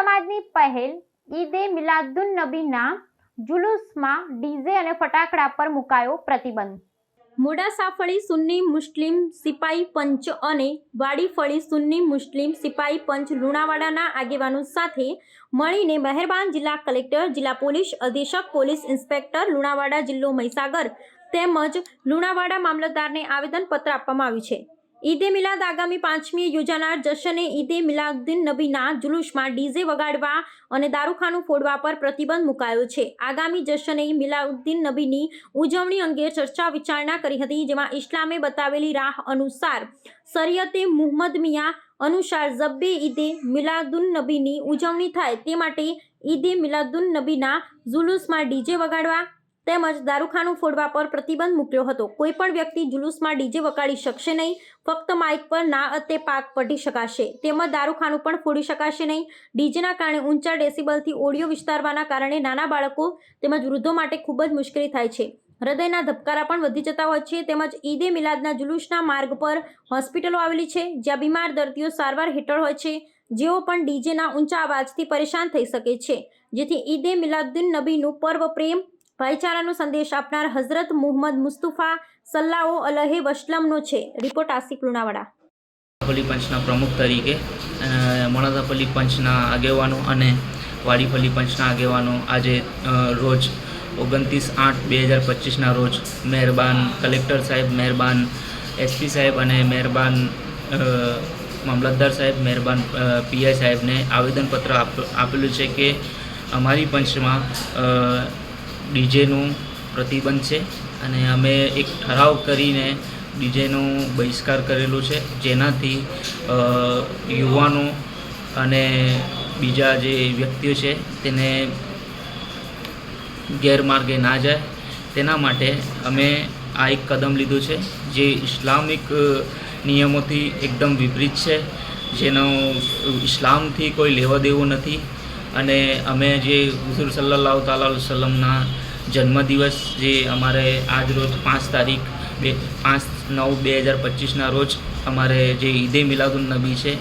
અમદાવાદની પહેલ ઈદે મિલાદુન નબીના જુલુસમાં ડીજે અને ફટાકડા પર મુકાયો પ્રતિબંધ. મોડાસાફળી સુન્ની મુસ્લિમ સિપાઈ પંચ અને વાડીફળી સુન્ની મુસ્લિમ સિપાઈ પંચ લુણાવાડાના આગેવાનો સાથે મળીને મહેરબાન જિલ્લા કલેક્ટર, જિલ્લા પોલીસ અધિક્ષક, પોલીસ ઇન્સ્પેક્ટર, લુણાવાડા જિલ્લો મહીસાગર તેમજ લુણાવાડા મામલતદારને આવેદનપત્ર આપવામાં આવ્યું છે. ઈદે મિલાદ આગામી પાંચમીએ યોજાનાર જશને ઈદે મિલાદુન નબીના જુલુસમાં ડીઝે વગાડવા અને દારૂખાનું ફોડવા પર પ્રતિબંધ મુકાયો છે. આગામી જશને મિલાઉદ્દીન નબીની ઉજવણી અંગે ચર્ચા વિચારણા કરી હતી, જેમાં ઇસ્લામે બતાવેલી રાહ અનુસાર શરિયતે મુહમ્મદ મિયા અનુસાર જબ્બે ઈદે મિલાદુન નબીની ઉજવણી થાય. તે માટે ઈદે મિલાદુન નબીના જુલુસમાં ડીજે વગાડવા તેમજ દારૂખાનું ફોડવા પર પ્રતિબંધ મૂક્યો હતો. કોઈ પણ વ્યક્તિ જુલુસમાં ડીજે વગાડી શકશે નહીં, ફક્ત માઇક પર ના અતે પાક પઢી શકાશે. તેમજ દારૂખાનું પણ ફોડી શકાશે નહીં. ડીજેના કારણે ઊંચા ડેસિબલથી ઓડિયો વિસ્તારવાના કારણે નાના બાળકો તેમજ વૃદ્ધો માટે ખૂબ જ મુશ્કેલી થાય છે. હૃદયના ધબકારા પણ વધી જતા હોય છે. તેમજ ઈદે મિલાદના જુલુસના માર્ગ પર હોસ્પિટલો આવેલી છે, જ્યાં બીમાર દર્દીઓ સારવાર હેઠળ હોય છે. જેઓ પણ ડીજેના ઊંચા અવાજથી પરેશાન થઈ શકે છે. જેથી ઈદે મિલાદુન નબીનું પર્વ પ્રેમ ભાઈચારાનો સંદેશ આપનાર હઝરત મુહમ્મદ મુસ્તુફા સલ્લાઓ અલહે વસલમનો છે. રિપોર્ટ આસિફ લુણાવાડા. પલ્લી પંચના પ્રમુખ તરીકે મોડાસાપલ્લી પંચના આગેવાનો અને વાડીપલ્લી પંચના આગેવાનો આજે રોજ ઓગણત્રીસ આઠ બે હજાર પચીસના રોજ મહેરબાન કલેક્ટર સાહેબ, મહેરબાન એસપી સાહેબ અને મહેરબાન મામલતદાર સાહેબ, મહેરબાન પીઆઈ સાહેબને આવેદનપત્ર આપ, આપેલું છે કે અમારી પંચમાં ડીજેનું પ્રતિબંધ છે અને અમે એક ઠરાવ કરીને ડીજેનો બહિષ્કાર કરેલો છે, જેનાથી યુવાનો અને બીજા જે વ્યક્તિઓ છે તેને ગેરમાર્ગે ના જાય. તેના માટે અમે આ એક કદમ લીધું છે, જે ઇસ્લામિક નિયમોથી એકદમ વિપરીત છે. જેનો ઇસ્લામથી કોઈ લેવા દેવો નથી. અને અમે જે હુઝુર સલ્લાહ તાલા વસલ્લમના જન્મદિવસ જે અમારે આજ રોજ પાંચ તારીખ બે પાંચ નવ બે હજાર પચીસના રોજ અમારે જે ઈદે મિલાદુન નબી છે